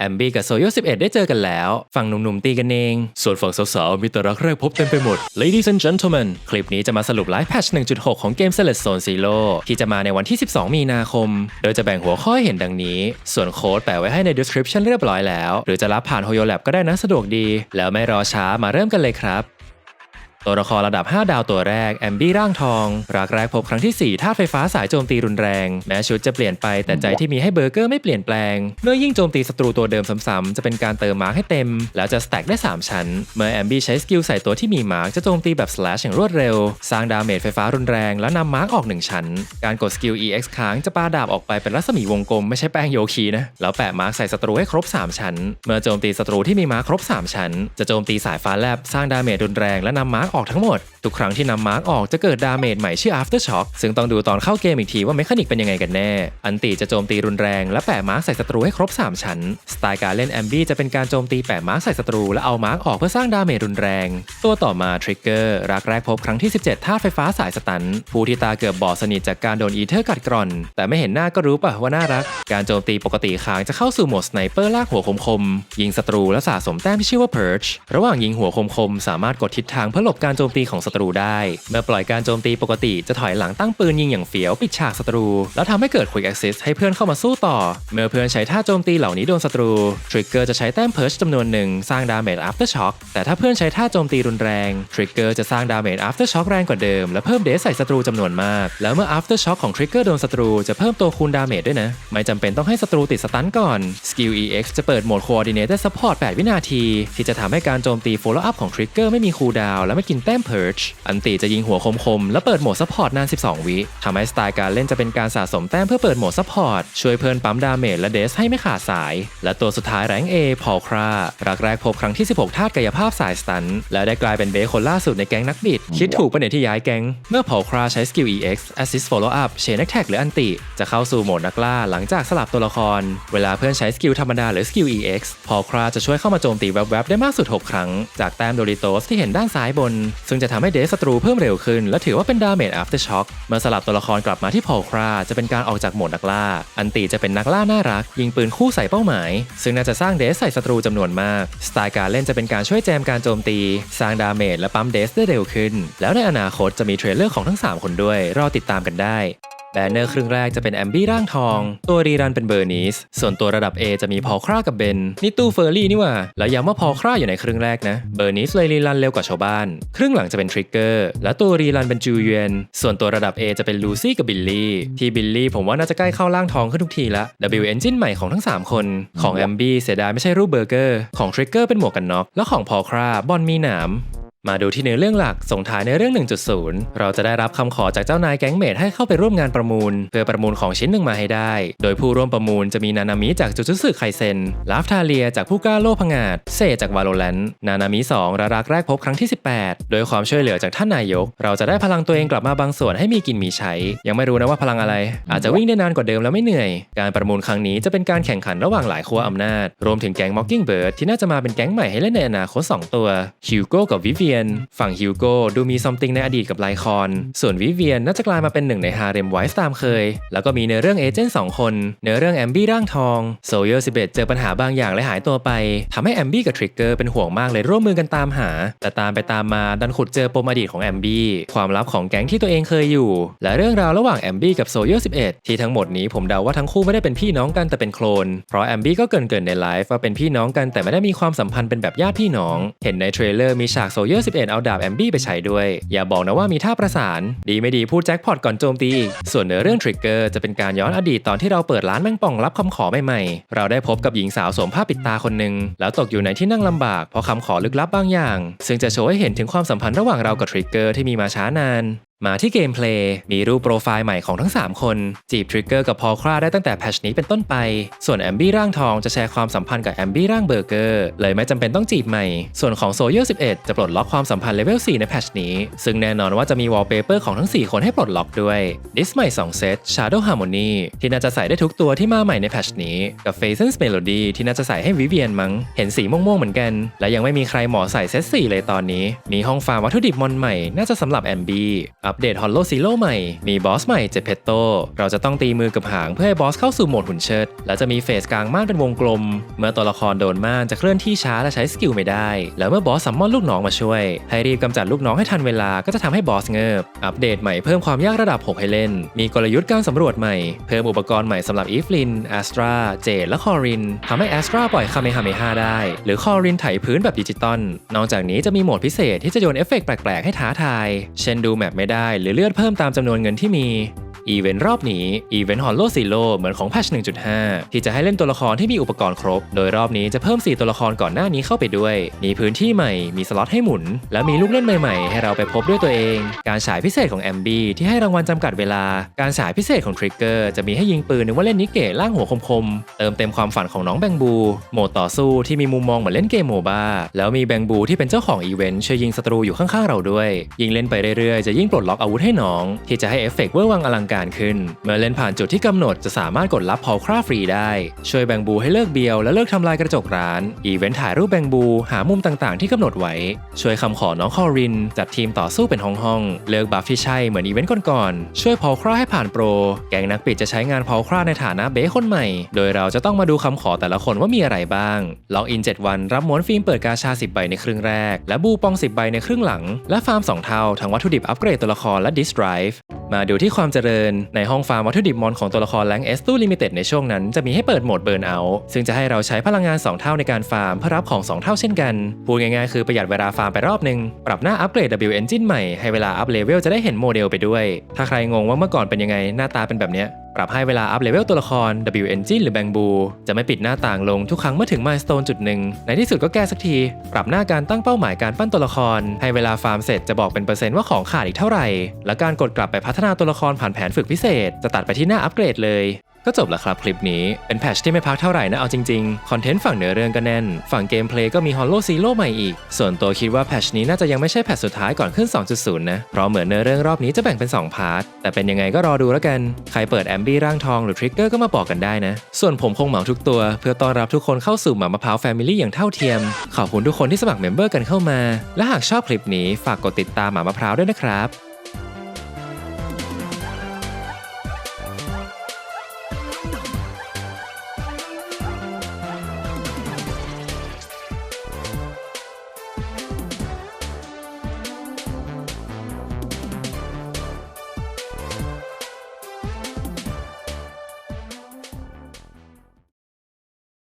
แอมบี้กับโซโย11 ได้เจอกันแล้ว ฝั่งหนุ่มๆตีกันเอง ส่วนฝั่งสาวๆมีแต่รักแรกพบเต็มไปหมด Ladies and gentlemen คลิปนี้จะมาสรุปไลฟ์แพทช1.6 ของเกม Select Zone Zero ที่จะมาในวันที่ 12 มีนาคม โดยจะแบ่งหัวข้อให้เห็นดังนี้ ส่วนโค้ดแปะไว้ให้ใน description เรียบร้อยแล้ว หรือจะรับผ่าน HoYoLab ก็ได้นะสะดวกดี แล้วไม่รอช้ามาเริ่มกันเลยครับ ตัวละครระดับ 5 ดาวตัวแรกแอมบี้ร่างทองรักแรกพบครั้งที่4ธาตุไฟฟ้าสายโจมตีรุนแรง แม้ชุดจะเปลี่ยนไปแต่ใจที่มีให้เบอร์เกอร์ไม่เปลี่ยนแปลง เมื่อยิ่งโจมตีศัตรูตัวเดิมซ้ำๆจะเป็นการเติมมาร์คให้เต็ม แล้วจะสแต็กได้ 3 ชั้น เมื่อแอมบี้ใช้สกิลใส่ตัวที่มีมาร์คจะโจมตีแบบ slash อย่างรวดเร็ว สร้างดาเมจไฟฟ้ารุนแรงแล้วนำมาร์คออก 1 ชั้น การกดสกิล EX ค้างจะปาดาบออกไปเป็นรัศมีวงกลมไม่ใช่แป้งโยคีนะแล้วแปะมาร์คใส่ศัตรูให้ครบ 3 ชั้น เมื่อโจมตีศัตรูที่มีมาร์คครบ 3 ชั้น จะโจมตีสายฟ้าแลบสร้างดาเมจรุนแรงและนำมาร์คออกทั้งหมด ทุกครั้งที่นำมาร์กออกจะเกิดดาเมจใหม่ชื่อ after shock ซึ่งต้องดูตอนเข้าเกมอีกทีว่าเมคานิกเป็นยังไงกันแน่ อันติจะโจมตีรุนแรงและแปะมาร์กใส่ศัตรูให้ครบ 3 ชั้น สไตล์การเล่นแอมบี้จะเป็นการโจมตีแปะมาร์กใส่ศัตรูและเอามาร์กออกเพื่อสร้างดาเมจรุนแรง ตัวต่อมาทริกเกอร์รักแรกพบครั้งที่ 17ธาไฟฟ้าสายสตันผู้ที่ตาเกือบบอดสนิทจากการโดนอีเทอร์กัดกร่อน แต่ไม่เห็นหน้าก็รู้ปะว่าน่ารัก การโจมตีปกติค้างจะเข้าสู่โหมดสไนเปอร์ลากหัวคมๆยิงศัตรูและสะสมแต้มที่ชื่อว่า Purge ระหว่างยิงหัวคมๆสามารถกดทิศทางเพื่อหลบการโจมตีของศัตรูได้ เมื่อปล่อยการโจมตีปกติจะถอยหลังตั้งปืนยิงอย่างเฟี้ยวปิดฉากศัตรู แล้วทำให้เกิด Quick Assist ให้เพื่อนเข้ามาสู้ต่อ เมื่อเพื่อนใช้ท่าโจมตีเหล่านี้โดนศัตรูทริกเกอร์จะใช้แต้มเพิร์ชจำนวนหนึ่งสร้างดาเมจ After Shock แต่ถ้าเพื่อนใช้ท่าโจมตีรุนแรงทริกเกอร์จะสร้างดาเมจ After Shock แรงกว่าเดิมและเพิ่มเดสใส่ศัตรูจำนวนมาก แล้วเมื่อ After Shock ของทริกเกอร์โดนศัตรูจะเพิ่มตัวคูณดาเมจด้วยนะ ไม่จำเป็นต้องให้ศัตรูติดสตันก่อน Skill EX จะเปิดโหมด Coordinated Support 8 วินาที ที่จะทำให้การโจมตี Follow Up ของทริกเกอร์ไม่มีคูลดาวและไม่กินแต้ม Purge อันติจะยิงหัวคมๆ และเปิดโหมดซัพพอร์ตนาน 12 วิทำให้สไตล์การเล่นจะเป็นการสะสมแต้มเพื่อเปิดโหมดซัพพอร์ตช่วยเพิ่มปั๊มดาเมจและเดสให้ไม่ขาดสาย และตัวสุดท้ายแรงเอพอลครารักแรกพบครั้งที่ 16 ธาตุกายภาพสายสตัน และได้กลายเป็นเบสคนล่าสุดในแก๊งนักบิด คิดถูกประเนี่ยที่ย้ายแก๊ง เมื่อพอลคราใช้สกิล EX Assist Follow Up Chain Attack หรืออันติ จะเข้าสู่โหมดนักล่าหลังจากสลับตัวละคร เวลาเพื่อนใช้สกิลธรรมดาหรือสกิล EX พอลคราจะช่วยเข้ามาโจมตีแวบๆได้มากสุด 6 ครั้ง จากแต้มโดริโตสที่เห็นด้านซ้ายบนซึ่งจะทำให้เดสศัตรูเพิ่มเร็วขึ้น และถือว่าเป็นดาเมจอัฟเตอร์ช็อคเมื่อสลับตัวละครกลับมาที่พอลคราจะเป็นการออกจากโหมดนักล่า อันตีจะเป็นนักล่าน่ารัก ยิงปืนคู่ใส่เป้าหมาย ซึ่งน่าจะสร้างเดสใส่ศัตรูจำนวนมาก สไตล์การเล่นจะเป็นการช่วยแจมการโจมตี สร้างดาเมจและปั๊มเดสได้เร็วขึ้น แล้วในอนาคตจะมีเทรลเลอร์ของทั้ง 3 คนด้วย รอติดตามกันได้ แบนเนอร์ครึ่งแรกจะเป็นแอมบี้ร่างทอง ตัวรีรันเป็นเบอร์นิสส่วนตัวระดับ A จะมีพอคร่ากับเบน นี่ตู้เฟอร์รี่นี่ว่า แล้วย้ำว่าพอคร่าอยู่ในครึ่งแรกนะ เบอร์นิสเลยรีรันเร็วกว่าชาวบ้าน ครึ่งหลังจะเป็นทริกเกอร์ และตัวรีรันเป็นจูเยน ส่วนตัวระดับ A จะเป็นลูซี่กับบิลลี่ ที่บิลลี่ผมว่าน่าจะใกล้เข้าร่างทองขึ้นทุกทีละ W Engine ใหม่ของทั้ง 3 คน ของแอมบี้เสียดายไม่ใช่รูปเบอร์เกอร์ ของทริกเกอร์เป็นหมวกกันน็อก แล้วของพอคร่าบอลมีหนาม มาดูที่เนื้อเรื่องหลักส่งท้ายในเรื่อง 1.0 เราจะได้รับคำขอจากเจ้านายแก๊งเมดให้เข้าไปร่วมงานประมูล เพื่อประมูลของชิ้นหนึ่งมาให้ได้ โดยผู้ร่วมประมูลจะมีนานามิจากจุจุสึไคเซน ลาฟทาเลียจากผู้กล้าโลพงาจเซจากวาโลแรนต์นานามิ2ระรักแรกพบครั้งที่ 18 โดยความช่วยเหลือจากท่านนายก เราจะได้พลังตัวเองกลับมาบางส่วนให้มีกินมีใช้ ยังไม่รู้นะว่าพลังอะไร อาจจะวิ่งได้นานกว่าเดิมแล้วไม่เหนื่อย การประมูลครั้งนี้จะเป็นการแข่งขันระหว่างหลายขั้วอำนาจ รวมถึงแก๊ง Mockingbird ที่น่าจะมาเป็นแก๊งใหม่ให้เล่นในอนาคตสองตัวฮิวโก้กับวิเวียน ฝั่งฮิวโก้ดูมีซัมติงในอดีตกับไลคอน ส่วนวิเวียนน่าจะกลายมาเป็นหนึ่งในฮาเร็มไวส์ตามเคย แล้วก็มีเนื้อเรื่องเอเจนต์สองคนเนื้อเรื่องแอมบี้ร่างทองโซเยอร์11เจอปัญหาบางอย่างและหายตัวไปทำให้แอมบี้กับทริกเกอร์เป็นห่วงมากเลยร่วมมือกันตามหา แต่ตามไปตามมาดันขุดเจอปมอดีตของแอมบี้ความลับของแก๊งที่ตัวเองเคยอยู่ และเรื่องราวระหว่างแอมบี้กับโซเยอร์11 ที่ทั้งหมดนี้ผมเดาว่าทั้งคู่ไม่ได้เป็นพี่น้องกันแต่เป็นโคลน เพราะแอมบี้ก็เกรินในไลฟ์ว่าเป็นพี่น้องกันแต่ไม่ได้มีความสัมพันธ์เป็นแบบญาติพี่น้อง เห็นในเทรลเลอร์มีฉากโซเยอร์11 เอาดาบแอมบี้ไปใช้ด้วย อย่าบอกนะว่ามีท่าประสาน ดีไม่ดีพูดแจ็คพอตก่อนโจมตี ส่วนเนื้อเรื่องทริกเกอร์จะเป็นการย้อนอดีตตอนที่เราเปิดร้านแมงป่องรับคำขอใหม่ๆ เราได้พบกับหญิงสาวสวมผ้าปิดตาคนหนึ่งแล้วตกอยู่ในที่นั่งลำบากเพราะคำขอลึกลับบางอย่าง ซึ่งจะโชว์ให้เห็นถึงความสัมพันธ์ระหว่างเรากับทริกเกอร์ที่มีมาช้านาน มาที่เกมเพลย์มีรูปโปรไฟล์ใหม่ของทั้ง 3 คน จีบทริกเกอร์กับพอลคราได้ตั้งแต่แพชนี้เป็นต้นไป ส่วนแอมบี้ร่างทองจะแชร์ความสัมพันธ์กับแอมบี้ร่างเบอร์เกอร์เลยไม่จำเป็นต้องจีบใหม่ ส่วนของโซเยอร์11 จะปลดล็อกความสัมพันธ์เลเวล4ในแพชนี้ ซึ่งแน่นอนว่าจะมีวอลเปเปอร์ของทั้ง 4 คนให้ปลดล็อกด้วยดิสใหม่2เซต Shadow Harmony ที่น่าจะใส่ได้ทุกตัวที่มาใหม่ในแพชนี้ กับ f a c e n s Melody ที่น่าจะใส่ให้วิเวียนมั้งเห็นสีม่วงๆเหมือนกัน และยังไม่มีใครหมอใส่เซต4เลยตอนนี้มีห้องฟาร์มวัตถุดิบมอนใหม่น่าจะสำหรับแอมบี้อัปเดตฮอลโลซีโร่ใหม่ มีบอสใหม่เจเพตโต เราจะต้องตีมือกับหางเพื่อให้บอสเข้าสู่โหมดหุ่นเชิด และจะมีเฟสกลางม่านเป็นวงกลม เมื่อตัวละครโดนม่านจะเคลื่อนที่ช้าและใช้สกิลไม่ได้ แล้วเมื่อบอสซัมมอนลูกน้องมาช่วย ให้รีบกำจัดลูกน้องให้ทันเวลาก็จะทำให้บอสเงิบ อัปเดตใหม่เพิ่มความยากระดับ 6 ให้เล่น มีกลยุทธ์การสำรวจใหม่ เพิ่มอุปกรณ์ใหม่สำหรับอีฟลินแอสตราเจดและคอรินทำให้แอสตราปล่อยคาเมฮาเมฮาได้ หรือคอรินไถพื้นแบบดิจิตอลนอกจากนี้จะมีโหมดพิเศษที่จะโยนเอฟเฟกต์แปลกๆให้ท้าทาย เช่นดูแมปไม่ได้หรือเลือดเพิ่มตามจำนวนเงินที่มี อีเวนต์รอบนี้อีเวนต์ฮอลโลซีโ o เหมือนของแพช1.5 ที่จะให้เล่นตัวละครที่มีอุปกรณ์ครบ โดยรอบนี้จะเพิ่ม 4 ตัวละครก่อนหน้านี้เข้าไปด้วย มีพื้นที่ใหม่ มีสล็อตให้หมุน และมีลูกเล่นใหม่ๆ ให้เราไปพบด้วยตัวเอง การฉายพิเศษของแอมบีที่ให้รางวัลจำกัดเวลา การฉายพิเศษของทริกเกอร์จะมีให้ยิงปืนนึกว่าเล่นนิเกะล่างหัวคมๆ เติมเต็มความฝันของน้องแบงบู โหมดต่อสู้ที่มีมุมมองเหมือนเล่นเกมโมบ้า แล้วมีแบงบูที่เป็นเจ้าของอีเวนต์ช่วยยิงศัตรูอยู่ข้างๆเราด้วย ยิงเล่นไปเรื่อยๆ จะยิ่งปลดล็อกอาวุธให้น้อง ที่จะให้เอฟเฟกต์เวอร์วังอลังการขึ้น เมื่อเล่นผ่านจุดที่กำหนดจะสามารถกดรับพอลคราฟรีได้ ช่วยแบงบูให้เลิกเบียวและเลิกทำลายกระจกร้าน อีเวนต์ถ่ายรูปแบงบูหามุมต่างๆ ที่กำหนดไว้ ช่วยคำขอน้องคอริน จัดทีมต่อสู้เป็นห้องๆ เลิกบัฟที่ใช่เหมือนอีเวนต์ก่อนๆ ช่วยพอลคราให้ผ่านโปร แกงนักปิดจะใช้งานพอลคราในฐานะเบสคนใหม่ โดยเราจะต้องมาดูคำขอแต่ละคนว่ามีอะไรบ้าง ล็อกอิน 7 วัน รับม้วนฟิล์มเปิดกาชา 10 ใบในครึ่งแรก และบูปอง 10 ใบในครึ่งหลัง และฟาร์ม 2 เท่า ทั้งวัตถุดิบอัปเกรดตัวละครและดิสไดรฟ์ มาดูที่ความเจริญในห้องฟาร์มวัตถุดิบมอนของตัวละครแรงเอสตูลิมิเต็ดในช่วงนั้นจะมีให้เปิดโหมดเบิร์นเอาซึ่งจะให้เราใช้พลังงาน 2 เท่าในการฟาร์มเพื่อรับของ 2 เท่าเช่นกัน พูดง่ายๆคือประหยัดเวลาฟาร์มไปรอบหนึ่งปรับหน้าอัปเกรด W Engine ใหม่ให้เวลาอัปเลเวลจะได้เห็นโมเดลไปด้วย ถ้าใครงงว่าเมื่อก่อนเป็นยังไงหน้าตาเป็นแบบเนี้ย ปรับให้เวลาอัพเลเวลตัวละคร W Engine หรือ Bang b o จะไม่ปิดหน้าต่างลงทุกครั้งเมื่อถึงมายสเตนจุดหนึ่ง ในที่สุดก็แก้สักที ปรับหน้าการตั้งเป้าหมายการปั้นตัวละคร ให้เวลาฟาร์มเสร็จจะบอกเป็นเปอร์เซ็นต์ว่าของขาดอีกเท่าไหร่ และการกดกลับไปพัฒนาตัวละครผ่านแผนฝึกพิเศษ จะตัดไปที่หน้าอัปเกรดเลย ก็จบแล้วครับคลิปนี้เป็นแพทชที่ไม่พักเท่าไหร่นะเอาจริงๆ คอนเทนต์ฝั่งเนื้อเรื่องก็แน่น ฝั่งเกมเพลย์ก็มีฮอลโลซีโร่ใหม่อีก ส่วนตัวคิดว่าแพทชนี้น่าจะยังไม่ใช่แพทชสุดท้ายก่อนขึ้น 2.0 นะ เพราะเหมือนเนื้อเรื่องรอบนี้จะแบ่งเป็น 2 พาร์ท แต่เป็นยังไงก็รอดูแล้วกัน ใครเปิดแอมบี้ร่างทองหรือทริกเกอร์ก็มาบอกกันได้นะ ส่วนผมคงเหมาทุกตัว เพื่อต้อนรับทุกคนเข้าสู่หมามะพร้าวแฟมิลี่อย่างเท่าเทียม ขอบคุณทุกคนที่สมัครเมมเบอร์กันเข้ามา และหากชอบคลิปนี้ฝากกดติดตามหมามะพร้าวด้วยนะครับ